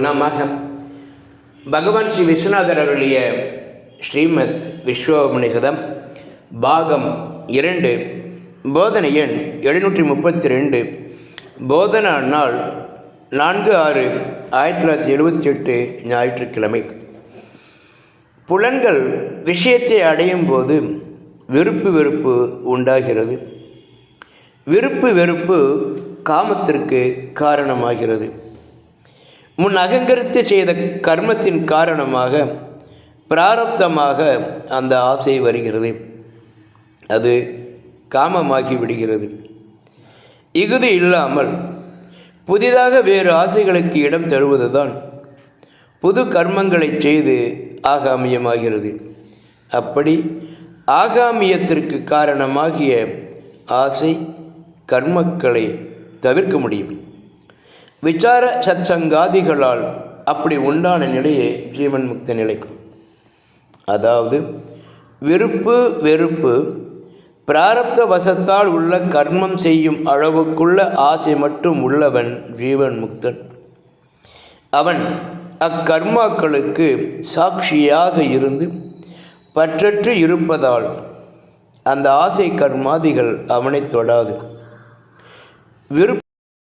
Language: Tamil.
நம பகவான் ஸ்ரீ விஸ்வநாதர் அருளிய ஸ்ரீமத் விஸ்வோபனிஷதம் பாகம் இரண்டு போதனை எண் எழுநூற்றி முப்பத்தி ரெண்டு போதனா நாள் நான்கு ஆறு ஆயிரத்தி தொள்ளாயிரத்தி எழுபத்தி எட்டு ஞாயிற்றுக்கிழமை. புலன்கள் விஷயத்தை அடையும் போது விருப்பு வெறுப்பு உண்டாகிறது. விருப்பு வெறுப்பு காமத்திற்கு காரணமாகிறது. முன் அகங்கரித்து செய்த கர்மத்தின் காரணமாக பிராரப்தமாக அந்த ஆசை வருகிறது. அது காமமாகி விடுகிறது. இகுதி இல்லாமல் புதிதாக வேறு ஆசைகளுக்கு இடம் தருவதுதான் புது கர்மங்களை செய்து ஆகாமியமாகிறது. அப்படி ஆகாமியத்திற்கு காரணமாகிய ஆசை கர்மக்களை தவிர்க்க முடியும். விசார சத்சங்காதிகளால் அப்படி உண்டான நிலையே ஜீவன் முக்த நிலை. அதாவது விருப்பு வெறுப்பு பிராரப்த வசத்தால் உள்ள கர்மம் செய்யும் அளவுக்குள்ள ஆசை மட்டும் உள்ளவன் ஜீவன் முக்தன். அவன் அக்கர்மாக்களுக்கு சாட்சியாக இருந்து பற்றற்று இருப்பதால் அந்த ஆசை கர்மாதிகள் அவனை தொடாது. விருப்ப